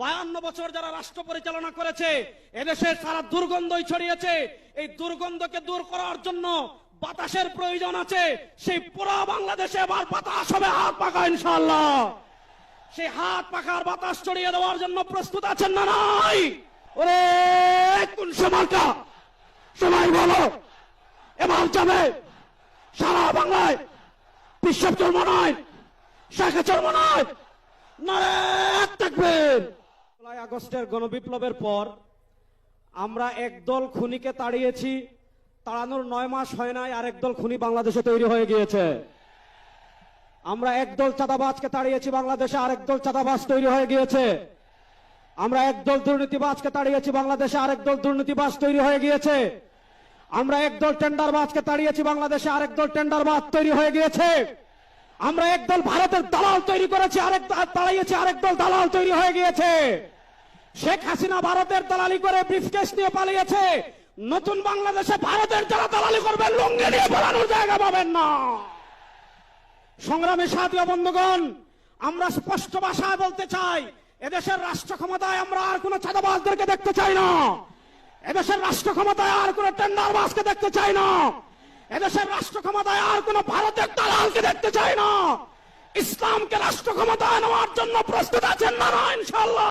বায়ান্ন বছর যারা রাষ্ট্র পরিচালনা করেছে এদেশে সারা দুর্গন্ধই ছড়িয়েছে। এই দুর্গন্ধকে দূর করার জন্য বাতাসের প্রয়োজন আছে। সেই পুরো বাংলাদেশে এবার বাতাস হবে, হাত পাকা ইনশাল্লাহ সেই হাত পাখার বাতাস ছড়িয়ে দেওয়ার জন্য প্রস্তুত আছেন না নাই? ওরে, কোন সমালটা সবাই বলো। এবার যাবে। সারা বাংলায়। বিশ্ব চর্ম নয় শেখে চর্ম নয় নারে থাকবেন। আগস্টের গণবিপ্লবের পর আমরা একদল খুনিকে তাড়িয়েছি। তাড়ানোর নয় মাস হয় নাই আর একদল খুনি বাংলাদেশে তৈরি হয়ে গিয়েছে। আমরা একদল চাঁদাবাজকে তাড়িয়েছি, বাংলাদেশে আর একদল চাঁদাবাজ তৈরি হয়ে গিয়েছে। আমরা একদল দুর্নীতিবাজকে তাড়িয়েছি, বাংলাদেশে আর একদল দুর্নীতিবাজ তৈরি হয়ে গিয়েছে। আমরা একদল টেন্ডারবাজকে তাড়িয়েছি, বাংলাদেশে আরেক দল টেন্ডারবাজ তৈরি হয়ে গিয়েছে। আমরা একদল ভারতের দালাল তৈরি করেছি, আরেক তাড়িয়েছি, আরেক দল দালাল তৈরি হয়ে গিয়েছে। শেখ হাসিনা ভারতের দালালি করে ব্রিফকেস নিয়ে পালিয়েছে। নতুন বাংলাদেশে ভারতের যারা দালালি করবেন লুঙ্গি নিয়ে পালানোর জায়গা পাবেন না। সংগ্রামী সাথী বন্ধুগণ, আমরা স্পষ্ট ভাষায় বলতে চাই, এদেশের রাষ্ট্র ক্ষমতায় আমরা আর কোন চাঁদাবাজদেরকে দেখতে চাই না। এদেশের রাষ্ট্র ক্ষমতায় আর কোন টেন্ডারবাজকে দেখতে চাই না। এদেশের রাষ্ট্র ক্ষমতায় আর কোন ভারতের দালালকে দেখতে চাই না। ইসলামকে রাষ্ট্র ক্ষমতায় নেওয়ার জন্য প্রস্তুত আছেন না না ইনশাল্লাহ